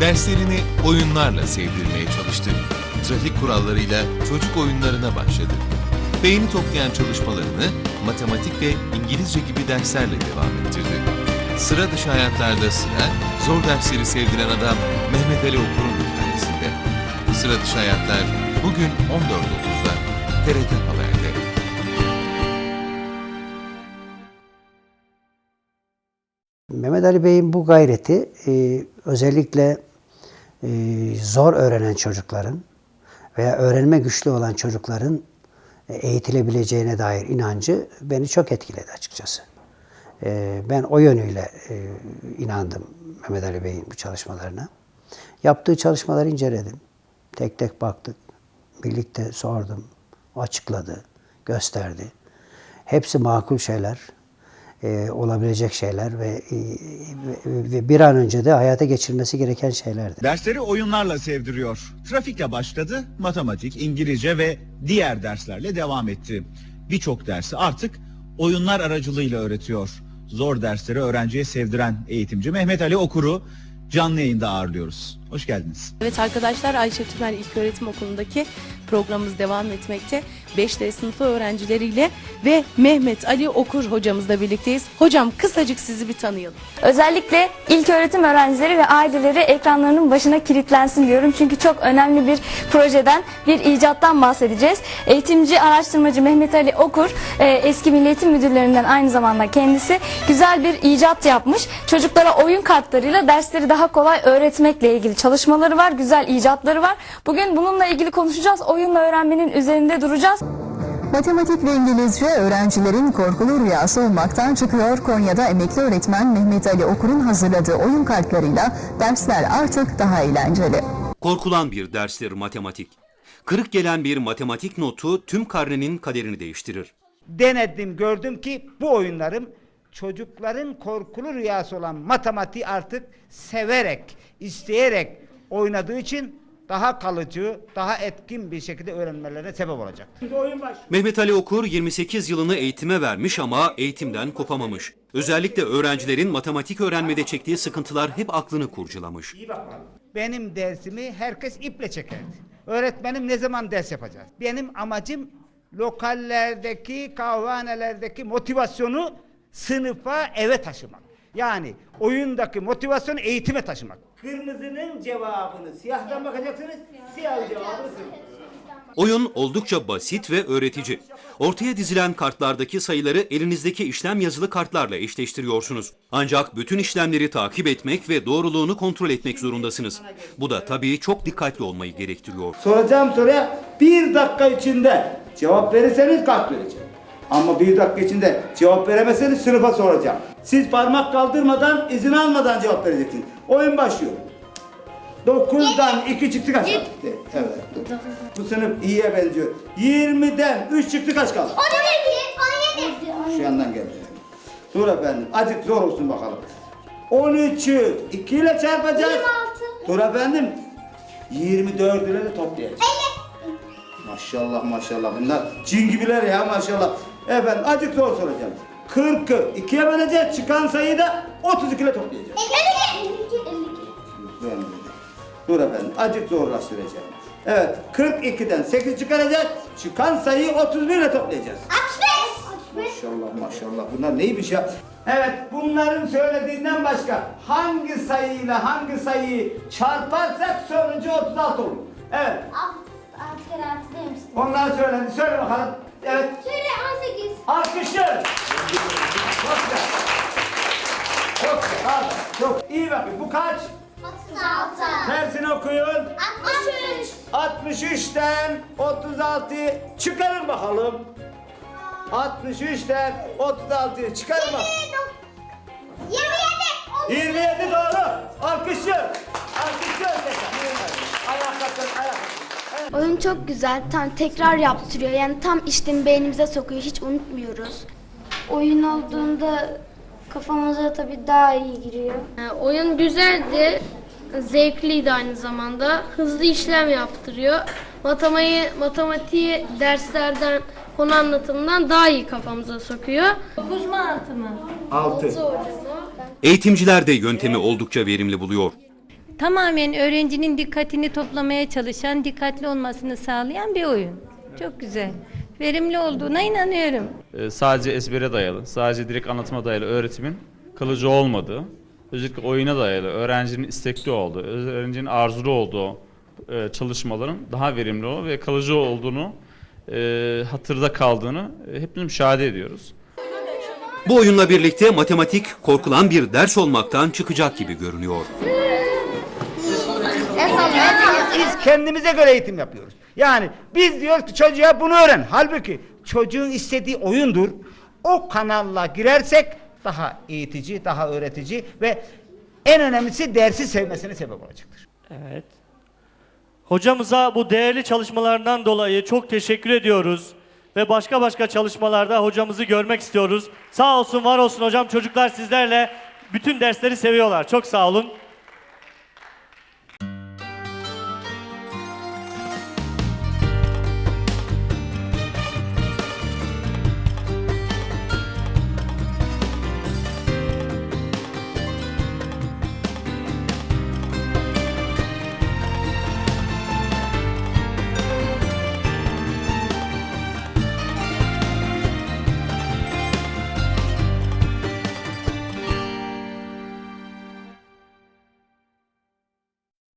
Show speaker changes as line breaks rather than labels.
Derslerini oyunlarla sevdirmeye çalıştı. Trafik kurallarıyla çocuk oyunlarına başladı. Beğeni toplayan çalışmalarını matematik ve İngilizce gibi derslerle devam ettirdi. Sıra dışı hayatlarda sıra, zor dersleri sevdiren adam Mehmet Ali Okur'un hikayesinde. Sıra dışı hayatlar bugün 14.30'da TRT Haber'de.
Mehmet Ali Bey'in bu gayreti e, özellikle zor öğrenen çocukların veya öğrenme güçlü olan çocukların e, eğitilebileceğine dair inancı beni çok etkiledi açıkçası. E, ben o yönüyle e, inandım Mehmet Ali Bey'in bu çalışmalarına. Yaptığı çalışmaları inceledim. Tek tek baktık. Birlikte sordum. Açıkladı, gösterdi. Hepsi makul şeyler e, olabilecek şeyler ve, e, ve, bir an önce de hayata geçirmesi gereken şeylerdi.
Dersleri oyunlarla sevdiriyor. Trafikle başladı, matematik, İngilizce ve diğer derslerle devam etti. Birçok dersi artık oyunlar aracılığıyla öğretiyor. Zor dersleri öğrenciye sevdiren eğitimci Mehmet Ali Okur'u canlı yayında ağırlıyoruz. Hoş geldiniz.
Evet arkadaşlar Ayşe Tümer İlköğretim Okulu'ndaki programımız devam etmekte. 5D sınıfı öğrencileriyle ve Mehmet Ali Okur hocamızla birlikteyiz. Hocam kısacık sizi bir tanıyalım.
Özellikle ilk öğretim öğrencileri ve aileleri ekranlarının başına kilitlensin diyorum. Çünkü çok önemli bir projeden, bir icattan bahsedeceğiz. Eğitimci, araştırmacı Mehmet Ali Okur, e, eski Milli Eğitim Müdürlerinden aynı zamanda kendisi güzel bir icat yapmış. Çocuklara oyun kartlarıyla dersleri daha kolay öğretmekle ilgili çalışmaları var, güzel icatları var. Bugün bununla ilgili konuşacağız. Oyunla öğrenmenin üzerinde duracağız.
Matematik ve İngilizce öğrencilerin korkulu rüyası olmaktan çıkıyor. Konya'da emekli öğretmen Mehmet Ali Okur'un hazırladığı oyun kartlarıyla dersler artık daha eğlenceli.
Korkulan bir derstir matematik. Kırık gelen bir matematik notu tüm karnenin kaderini değiştirir.
denedim gördüm ki bu oyunlarım çocukların korkulu rüyası olan matematiği artık severek, isteyerek oynadığı için daha kalıcı, daha etkin bir şekilde öğrenmelerine sebep olacak.
Mehmet Ali Okur 28 yılını eğitime vermiş ama eğitimden kopamamış. Özellikle öğrencilerin matematik öğrenmede çektiği sıkıntılar hep aklını kurcalamış.
Benim dersimi herkes iple çekerdi. Öğretmenim ne zaman ders yapacağız? Benim amacım lokallerdeki, kahvehanelerdeki motivasyonu sınıfa eve taşımak. Yani oyundaki motivasyonu eğitime taşımak. Kırmızının cevabını siyahtan bakacaksınız, siyah cevabını sınıf.
Oyun oldukça basit ve öğretici. Ortaya dizilen kartlardaki sayıları elinizdeki işlem yazılı kartlarla eşleştiriyorsunuz. Ancak bütün işlemleri takip etmek ve doğruluğunu kontrol etmek zorundasınız. Bu da tabii çok dikkatli olmayı gerektiriyor.
Soracağım soruya bir dakika içinde cevap verirseniz kart vereceğim. Ama bir dakika içinde cevap veremezseniz sınıfa soracağım. Siz parmak kaldırmadan, izin almadan cevap vereceksiniz. Oyun başlıyor. 9'dan 2 çıktı kaç kaldı? Evet. Bu sınıf iyiye benziyor. 20'den 3 çıktı kaç kaldı?
17, 17.
Şu yandan geldi. Dur efendim. Azıcık zor olsun bakalım. 13'ü 2 ile çarpacağız.
26.
Dur efendim. 24 ile de toplayacağız. Maşallah maşallah bunlar cin gibiler ya maşallah. Efendim azıcık zor soracağım. 40'ı 2'ye böleceğiz. Çıkan sayıyı da 32 ile toplayacağız.
52. 52.
Ben dedim. Dur efendim azıcık zorlaştıracağım. Evet 42'den 8 çıkaracağız. Çıkan sayıyı 31 ile toplayacağız.
65. 65.
Maşallah maşallah bunlar neymiş ya? Evet bunların söylediğinden başka hangi sayıyla hangi sayıyı çarparsak sonucu 36 olur. Evet
Altı kere altı demiştim.
onlar söyledi. Söyle bakalım. Evet
Söyle 18.
alkışlar. Çok güzel. Çok güzel. Aferin. Çok iyi bakın. Bu kaç?
36.
Tersini okuyun.
63.
63'ten 36 çıkarın bakalım. 63'ten 36 çıkarın bakalım.
27.
27 doğru. Alkışlıyor. Alkışlıyor tekrar. Ayakta kal, ayakta. Evet.
Oyun çok güzel. Tam tekrar yaptırıyor. Yani tam işlemi beynimize sokuyor. Hiç unutmuyoruz. Oyun olduğunda kafamıza tabii daha iyi giriyor.
Ee, Oyun güzeldi, zevkliydi aynı zamanda. Hızlı işlem yaptırıyor. Matematiği, matematiği derslerden, konu anlatımından daha iyi kafamıza sokuyor. 9 mu 6 mı?
6.
Eğitimciler de yöntemi oldukça verimli buluyor.
tamamen öğrencinin dikkatini toplamaya çalışan, dikkatli olmasını sağlayan bir oyun. Çok güzel. Verimli olduğuna inanıyorum.
Ee, sadece ezbere dayalı, sadece direkt anlatıma dayalı öğretimin kalıcı olmadığı, özellikle oyuna dayalı, öğrencinin istekli olduğu, öğrencinin arzulu olduğu e, çalışmaların daha verimli olduğu ve kalıcı olduğunu, e, hatırda kaldığını e, hepimiz müşahede ediyoruz.
Bu oyunla birlikte matematik korkulan bir ders olmaktan çıkacak gibi görünüyor.
Biz kendimize göre eğitim yapıyoruz. Yani biz diyoruz ki çocuğa bunu öğren. Halbuki çocuğun istediği oyundur. O kanalla girersek daha eğitici, daha öğretici ve en önemlisi dersi sevmesine sebep olacaktır.
Evet. Hocamıza bu değerli çalışmalarından dolayı çok teşekkür ediyoruz. Ve başka başka çalışmalarda hocamızı görmek istiyoruz. Sağ olsun, var olsun hocam. Çocuklar sizlerle bütün dersleri seviyorlar. Çok sağ olun.